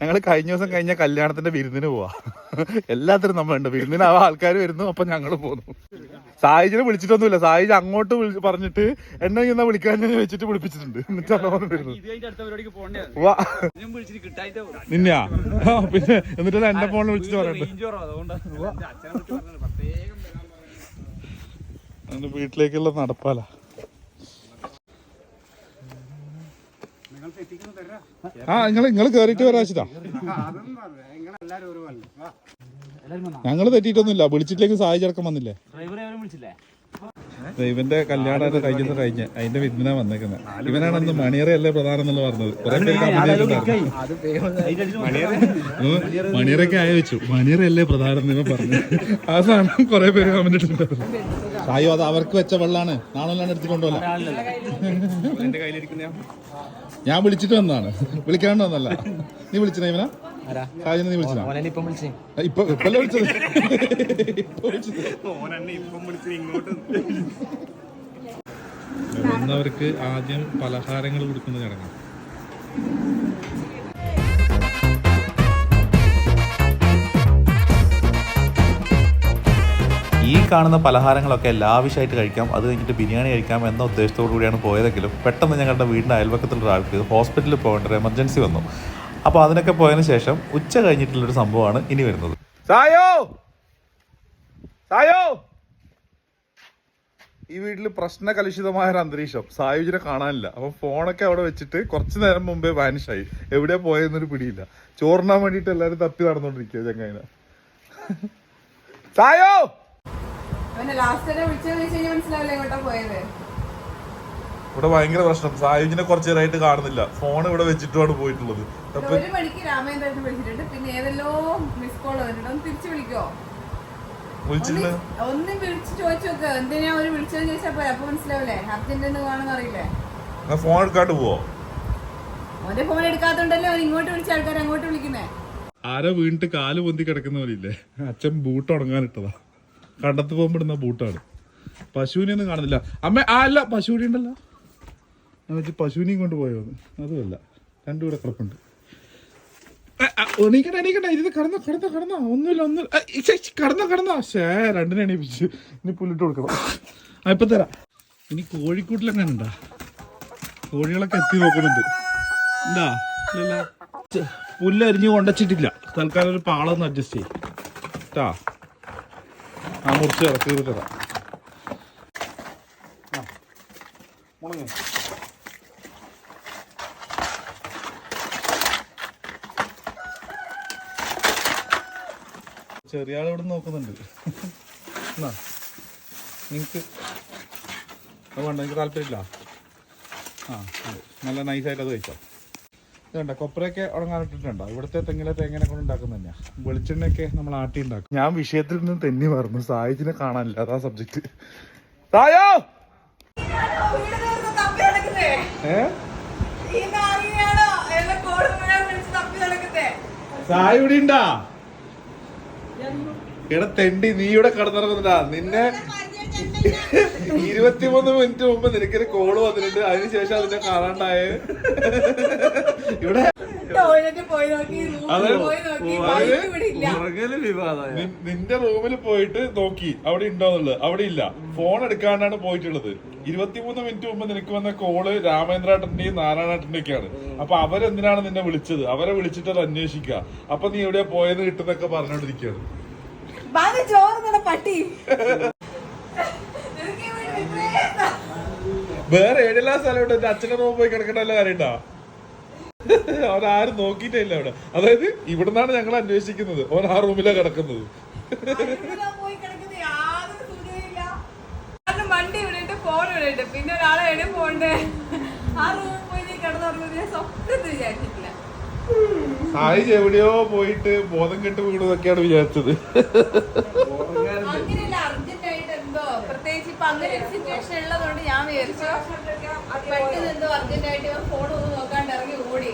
ഞങ്ങൾ കഴിഞ്ഞ ദിവസം കഴിഞ്ഞ കല്യാണത്തിന്റെ വിരുന്നിന് പോവാ. എല്ലാത്തിനും നമ്മളുണ്ട് വിരുന്നിനാവാ ആൾക്കാർ വരുന്നു അപ്പൊ ഞങ്ങൾ പോന്നു. സായിജിനെ വിളിച്ചിട്ടൊന്നുമില്ല. സായിജ് അങ്ങോട്ട് വിളിച്ച് പറഞ്ഞിട്ട് എന്നെ ഇന്നാ വിളിക്കാൻ വെച്ചിട്ട് വിളിപ്പിച്ചിട്ടുണ്ട്. എന്നിട്ട് അവൻ വരുന്നത് ഇത് കഴിഞ്ഞ അടുത്ത വാ. ഞാൻ വിളിച്ചിട്ട് കിട്ടായിട്ട് നിന്നെയാ പിന്നെ എന്നിട്ട് എന്റെ ഫോണിൽ വിളിച്ചിട്ട് പറയട്ടെ വീട്ടിലേക്കുള്ള കുറവാ അതുകൊണ്ട് അച്ഛനെ വിളിച്ച് പറഞ്ഞത് പ്രത്യേകം വരാൻ പറഞ്ഞു. എന്റെ വീട്ടിലേക്കുള്ള നടപ്പാല ആ നിങ്ങൾ നിങ്ങൾ കേറിയിട്ട് വരാച്ചിട്ടാ ഞങ്ങൾ തെറ്റിയിട്ടൊന്നുമില്ല. വിളിച്ചിട്ടേക്ക് സാഹചര്യം വന്നില്ലേ? ഇവന്റെ കല്യാണം കഴിഞ്ഞത് കഴിഞ്ഞ്. അതിന്റെ വിരുന്നിനാ വന്നേക്കുന്നത് ഇവനാണ് അന്ന് മണിയറയല്ലേ പ്രധാനം എന്നുള്ള പറഞ്ഞത്. കുറെ പേര് മണിയറൊക്കെ ആയ വെച്ചു മണിയറയല്ലേ പ്രധാനം എന്ന് പറഞ്ഞു. ആ സാധനം കുറെ പേര് കമന്റ് ഇട്ടിട്ടുണ്ടായിരുന്നു. സായോ അത് അവർക്ക് വെച്ച വെള്ളാണ്. നാളെ എടുത്തിട്ടുണ്ടല്ലോ എന്റെ കയ്യിലിരിക്കുന്ന ഞാൻ. വിളിച്ചിട്ട് വന്നതാണ്. വിളിക്കാണ്ട് വന്നല്ല നീ വിളിച്ചിന ഇവനാ? സാജിനെ നീ വിളിച്ചതാ? ഇപ്പം വിളിച്ചേ. ഇപ്പൊ ഇപ്പല്ലേ വിളിച്ചത്? ഇപ്പൊ വിളിച്ചത്. വന്നവർക്ക് ആദ്യം പലഹാരങ്ങൾ കൊടുക്കുന്ന ചടങ്ങ് കാണുന്ന പലഹാരങ്ങളൊക്കെ ലാവിഷായിട്ട് കഴിക്കാം. അത് കഴിഞ്ഞിട്ട് ബിരിയാണി കഴിക്കാം എന്ന ഉദ്ദേശത്തോടു കൂടിയാണ് പോയതെങ്കിലും പെട്ടെന്ന് ഞങ്ങളുടെ വീടിന്റെ അയൽവക്കത്തുള്ള ഒരാൾക്ക് ഹോസ്പിറ്റലിൽ പോകേണ്ട ഒരു എമർജൻസി വന്നു. അപ്പോൾ അതിനൊക്കെ പോയതിന് ശേഷം ഉച്ച കഴിഞ്ഞിട്ടുള്ളൊരു സംഭവമാണ് ഇനി വരുന്നത്. സായോ? സായോ? ഈ വീട്ടിൽ പ്രശ്ന കലുഷിതമായ ഒരു അന്തരീക്ഷം. സായുജിനെ കാണാനില്ല. അപ്പൊ ഫോണൊക്കെ അവിടെ വെച്ചിട്ട് കുറച്ചു നേരം മുമ്പേ വാനിഷായി. എവിടെ പോയെന്നൊരു പിടിയില്ല. ചോറിനാൻ വേണ്ടിട്ട് എല്ലാരും തപ്പി നടന്നോണ്ടിരിക്കുക ചങ്ങായിനെ. സായോ? അവനെ ലാസ്റ്റ് വരെ വിളിച്ചത് വെച്ച് കഴിഞ്ഞാൽ മനസ്സിലാവില്ല എങ്ങോട്ടാ പോയത് ഇവിടെ ഭയങ്കര പ്രശ്നം. സായുജിനെ കുറച്ച് നേരമായിട്ട് കാണുന്നില്ല. ഫോൺ ഇവിടെ വെച്ചിട്ടുമാണ് പോയിട്ടുള്ളത്. ഒരു മണിക്ക് രാമേന്ദ്രൻ വിളിച്ചിട്ടുണ്ട്. പിന്നെ ഏതെല്ലോ മിസ് കോൾ വന്നിട്ടുണ്ട് ഒന്ന് തിരിച്ചു വിളിക്കോ? വിളിച്ചില്ല. ഒന്ന് വിളിച്ച് ചോദിച്ചു നോക്ക്. എന്തിനാ ഒരു വിളിച്ചതെന്ന് ചോദിച്ചപ്പോ അപ്പൊ മനസ്സിലാവില്ലേ? അർജന്റ് എന്ന് കാണുന്ന അറിയില്ലേ? ഫോൺ എടുക്കാണ്ട് പോവോ? അവന്റെ ഫോൺ എടുക്കാത്തോണ്ടല്ലേ ഇങ്ങോട്ട് വിളിച്ച ആൾക്കാർ അങ്ങോട്ട് വിളിക്കുന്നേ. ആരോ വീണിട്ട് കാൽ പൊന്തി കിടക്കുന്ന പോലില്ലേ അച്ഛൻ ബൂട്ട് ഉണങ്ങാനിട്ടതാ കണ്ടത്ത് പോകുമ്പോടുന്ന ബൂട്ടാണ്. പശുവിനെ ഒന്നും കാണുന്നില്ല. അമ്മ ആ അല്ല പശുവിനെ ഉണ്ടല്ലോ. ഞാൻ വെച്ച് പശുവിനെയും കൊണ്ട് പോയോന്ന്. അതുമല്ല രണ്ടു കൂടെ കിടപ്പുണ്ട്. എണീക്കണ്ട എണീക്കണ്ട ഇത് കടന്നോ കടന്നോ കടന്നോ. ഒന്നുമില്ല ഒന്നുമില്ല. കടന്നോ കടന്നോ. ശേ രണ്ടിനെ എണീപ്പിച്ച് ഇനി പുല്ലിട്ട് കൊടുക്കണം. ആ ഇപ്പൊ തരാം. ഇനി കോഴിക്കൂട്ടിലൊക്കെ ഉണ്ടാ? കോഴികളൊക്കെ എത്തി നോക്കുന്നുണ്ട്. എന്താ ഇല്ലല്ല ഛെ, പുല്ല് അരിഞ്ഞ് കൊണ്ടച്ചിട്ടില്ല. തൽക്കാലം ഒരു പാളൊന്ന് അഡ്ജസ്റ്റ് ചെയ്യും. ട്ടാ. ആ മുറിച്ച് ഇറക്കി തരാം ചെറിയ ആൾ ഇവിടെ നോക്കുന്നുണ്ട്. എന്നാ നിങ്ങക്ക് അത് വേണ്ട എനിക്ക് താല്പര്യമില്ല? ആ നല്ല നൈസായിട്ട് അത് കഴിക്കാം ഇതുണ്ട കൊപ്രയൊക്കെ ഉണങ്ങാനിട്ടിട്ടുണ്ടോ? ഇവിടുത്തെ തെങ്ങിലെ തേങ്ങനെ കൊണ്ട് ഉണ്ടാക്കുന്ന തന്നെയാ. വെളിച്ചെണ്ണയൊക്കെ നമ്മൾ ആട്ടി ഉണ്ടാക്കും. ഞാൻ വിഷയത്തിൽ നിന്ന് തെന്നി മറന്നു. സായിജിനെ കാണാനില്ല അതാ സബ്ജക്ട് സായോ? സായി ഇവിടെ ഉണ്ടാ ഇവിടെ തെണ്ടി നീ ഇവിടെ കടന്നിറങ്ങുന്നുണ്ടാ നിന്നെ ഇരുപത്തിമൂന്ന് മിനിറ്റ് മുമ്പ് നിനക്കൊരു കോൾ വന്നിട്ടുണ്ട്. അതിനുശേഷം അതിനെ കാണാണ്ടായ. ഇവിടെ ടോയ്ലറ്റിൽ പോയി നോക്കി അതെ. പോയി നോക്കി ഓ, ബൈക്ക് ഇല്ല. പുറകിൽ വിവാദമായ? നിന്റെ റൂമിൽ പോയിട്ട് നോക്കി. അവിടെ ഉണ്ടോന്നുള്ളത്. അവിടെ ഇല്ല. ഫോൺ എടുക്കാണ്ടാണ് പോയിട്ടുള്ളത്. ഇരുപത്തിമൂന്ന് മിനിറ്റ് മുമ്പ് നിനക്ക് വന്ന കോൾ രാമേന്ദ്രേട്ടന്റെയും നാരായണേട്ടന്റെയും ഒക്കെയാണ് അപ്പൊ അവരെന്തിനാണ് നിന്നെ വിളിച്ചത്? അവരെ വിളിച്ചിട്ട് അത് അന്വേഷിക്കുക. അപ്പൊ നീ എവിടെയാ പോയത് കിട്ടുന്നൊക്കെ പറഞ്ഞോണ്ടിരിക്കുകയാണ്. പട്ടി നിനക്ക് ഈ വീട് വിട്ടേണ്ട. വേറെ ഏഴെല്ലാം സ്ഥലമുണ്ട്? എന്റെ അച്ഛന്റെ റൂമിൽ പോയി കിടക്കേണ്ട വല്ല കാര്യണ്ടാ അവൻ ആരും നോക്കിയിട്ടില്ല അവിടെ. അതായത് ഇവിടുന്നാണ് ഞങ്ങൾ അന്വേഷിക്കുന്നത്. അവൻ ആ റൂമിലാണ് കിടക്കുന്നത്. വണ്ടി ഇവിടെ ഉണ്ട് ഫോൺ ഇവിടെ ഉണ്ട്. പിന്നെ ഒരാളെ എവിടെ പോണ്ടേ ആ റൂമിൽ പോയി നീ കിടന്നുറങ്ങുന്നത് ഞാൻ സ്വപ്നത്തിൽ വിചാരിച്ചിട്ടില്ല. സായി എവിടെയോ പോയിട്ട് ബോധം കെട്ട് വീണതൊക്കെയാണ് വിചാരിച്ചത് അങ്ങനെയല്ല അർജന്റ് ആയിട്ട് എന്തോ ഇപ്പൊ അങ്ങനെ ഒരു സിറ്റുവേഷൻ ഉള്ളതുകൊണ്ട് ഞാൻ വിചാരിച്ചു പെട്ടെന്ന് എന്തോ അർജന്റ് ആയിട്ട് ഇവൻ ഫോൺ ഒന്ന് നോക്കാണ്ട് ഇറങ്ങി ഓടി.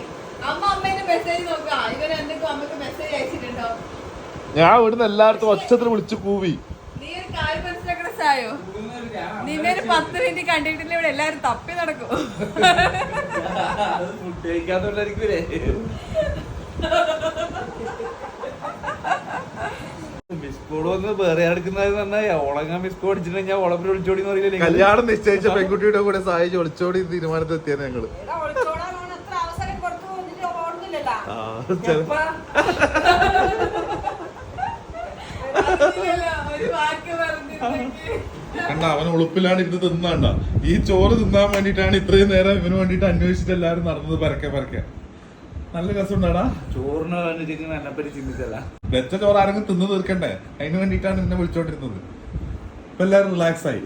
അമ്മ അമ്മേന്റെ മെസ്സേജ് നോക്കാം ഇവൻ എന്തൊക്കെ അമ്മയ്ക്ക് മെസ്സേജ് അയച്ചിട്ടുണ്ടോ? ഞാൻ ഇവിടുന്ന് എല്ലായിടത്തും ഒച്ചത്തിൽ വിളിച്ചു കൂവി. നീ ഒരു കാര്യം മനസ്സിലാക്കണ സായോ? നിന്നെ ഒരു പത്ത് മിനിറ്റ് കണ്ടിട്ടില്ല ഇവിടെ എല്ലാരും തപ്പി നടക്കും. ഫുഡ് കഴിക്കാത്തോണ്ടായിരിക്കൂലേ കോഡ് വന്ന് വേറെ എടുക്കുന്നത് പറഞ്ഞാൽ ഓളങ്ങാൻ മിസ് കോഡ് അടിച്ചിട്ട് ഞാൻ ഓളപ്പിൽ എന്ന് കല്യാണം നിശ്ചയിച്ച പെൺകുട്ടിയുടെ കൂടെ സഹായിച്ച് ഒളിച്ചോടി തീരുമാനത്തിൽ എത്തിയത് ഞങ്ങൾ. കണ്ട അവൻ ഉളുപ്പിലാണ് ഇത് തിന്നാണ്ട. ഈ ചോറ് തിന്നാൻ വേണ്ടിട്ടാണ് ഇത്രയും നേരം ഇവന് വേണ്ടിട്ട് അന്വേഷിച്ചിട്ട് എല്ലാരും നടന്നത് പരക്കെ പരക്കെ. നല്ല രസമുണ്ടാടാ. ചോറിന് പറഞ്ഞിരിക്കുന്ന എന്നെപ്പറ്റി ചിന്തിച്ചല്ല. വെച്ച ചോറ് ആരെങ്കിലും തിന്നു തീർക്കണ്ടേ? അതിന് വേണ്ടിട്ടാണ് നിന്നെ വിളിച്ചോണ്ടിരുന്നത്. ഇപ്പൊ എല്ലാരും റിലാക്സ് ആയി.